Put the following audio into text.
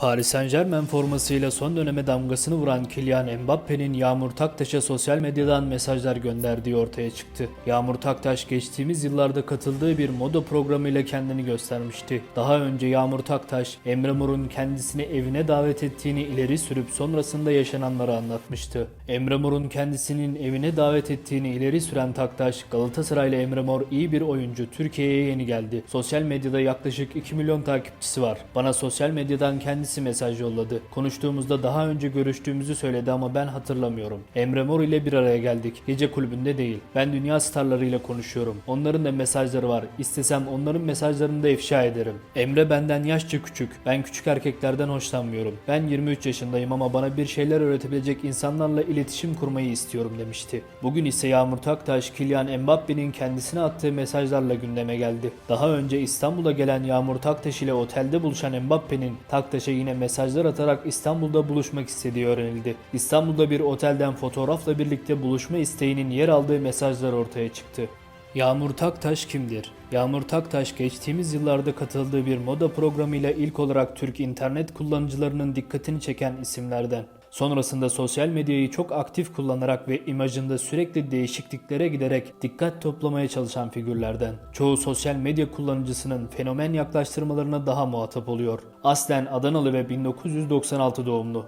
Paris Saint Germain formasıyla son döneme damgasını vuran Kylian Mbappe'nin Yağmur Taktaş'a sosyal medyadan mesajlar gönderdiği ortaya çıktı. Yağmur Taktaş geçtiğimiz yıllarda katıldığı bir moda programıyla kendini göstermişti. Daha önce Yağmur Taktaş, Emre Mor'un kendisini evine davet ettiğini ileri sürüp sonrasında yaşananları anlatmıştı. Emre Mor'un kendisinin evine davet ettiğini ileri süren Taktaş, Galatasaraylı Emre Mor iyi bir oyuncu, Türkiye'ye yeni geldi. Sosyal medyada yaklaşık 2 milyon takipçisi var. Bana sosyal medyadan kendisi mesaj yolladı. Konuştuğumuzda daha önce görüştüğümüzü söyledi ama ben hatırlamıyorum. Emre Mor ile bir araya geldik. Gece kulübünde değil. Ben dünya starlarıyla konuşuyorum. Onların da mesajları var. İstesem onların mesajlarını da ifşa ederim. Emre benden yaşça küçük. Ben küçük erkeklerden hoşlanmıyorum. Ben 23 yaşındayım ama bana bir şeyler öğretebilecek insanlarla iletişim kurmayı istiyorum demişti. Bugün ise Yağmur Taktaş, Kylian Mbappe'nin kendisine attığı mesajlarla gündeme geldi. Daha önce İstanbul'a gelen Yağmur Taktaş ile otelde buluşan Mbappe'nin Taktaş'a yine mesajlar atarak İstanbul'da buluşmak istediği öğrenildi. İstanbul'da bir otelden fotoğrafla birlikte buluşma isteğinin yer aldığı mesajlar ortaya çıktı. Yağmur Taktaş kimdir? Yağmur Taktaş geçtiğimiz yıllarda katıldığı bir moda programıyla ilk olarak Türk internet kullanıcılarının dikkatini çeken isimlerden. Sonrasında sosyal medyayı çok aktif kullanarak ve imajında sürekli değişikliklere giderek dikkat toplamaya çalışan figürlerden. Çoğu sosyal medya kullanıcısının fenomen yaklaştırmalarına daha muhatap oluyor. Aslen Adanalı ve 1996 doğumlu.